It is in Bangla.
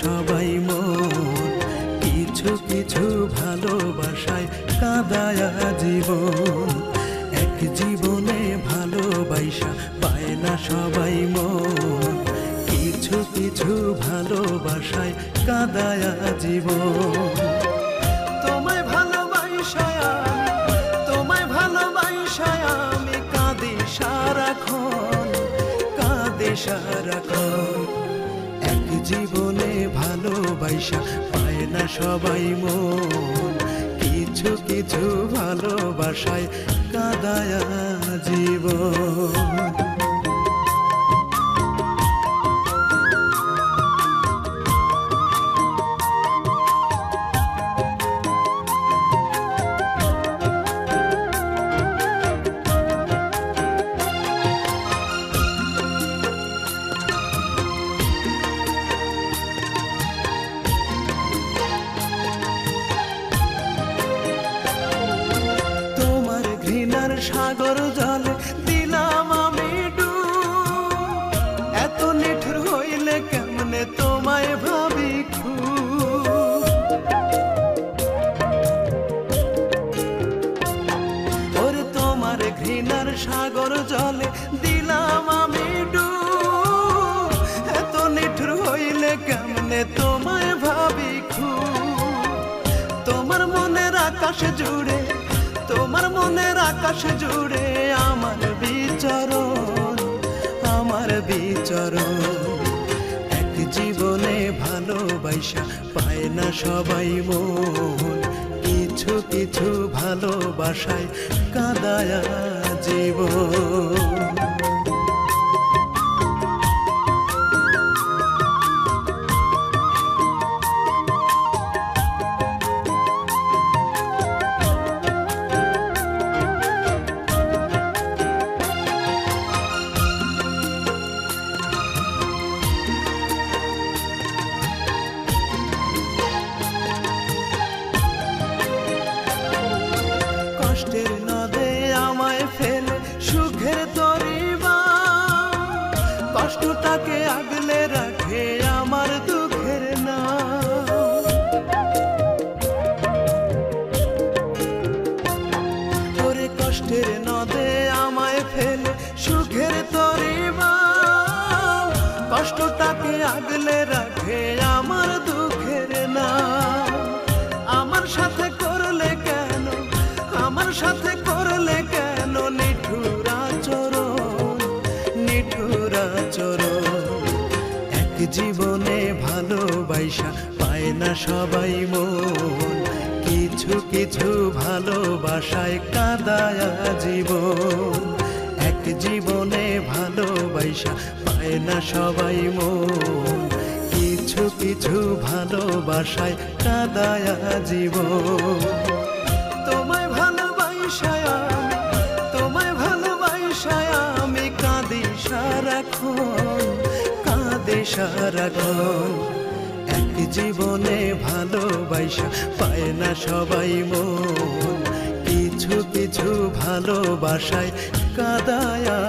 সবাই মন, কিছু কিছু ভালোবাসায় কাদায়া জীবন। এক জীবনে ভালোবাসা পায় না সবাই মন, কিছু কিছু ভালোবাসায় কাদায়া জীবন। তোমায় ভালোবাসায় তোমায় ভালোবাসায় আমি কাঁদি সারাক্ষণ, কাঁদে সারাক্ষণ। এক জীবনে ভালোবাসা পায় না সবাই মন। কিছু কিছু ভালোবাসায় কাদায়া জীবন সাগর জলে দিলাম আমি ডুব। এত নিঠুর হইলে কেমনে তোমায় ভাবি খুব? ওরে তোমার ঘৃণার সাগর জলে দিলাম আমি ডুব। এত নিঠুর হইলে কেমনে তোমায় ভাবি খু তোমার মনের আকাশ জুড়ে তোমার মনের আকাশ জুড়ে আমার বিচরণ আমার বিচরণ। এক জীবনে ভালোবাসা পায় না সবাই মন। কিছু কিছু ভালোবাসায় কাদায়া জীবন কষ্টটাকে আগলে রাখে আমার দুঃখের না ওরে কষ্টের নদে আমায় ফেলে সুখের তরিবা কষ্টটাকে আগলে রাখে আমার নিঠুরা এক জীবনে ভালোবাসা পায় না সবাই মন। কিছু কিছু ভালোবাসায় কাদায়া জীবন এক জীবনে ভালোবাসা পায় না সবাই মন। কিছু কিছু ভালোবাসায় কাদায়া জীবন তোমায় ভালোবাসায় সারাক্ষণ এক জীবনে ভালোবাসা পায় না সবাই মন। কিছু কিছু ভালোবাসায় কাদায়া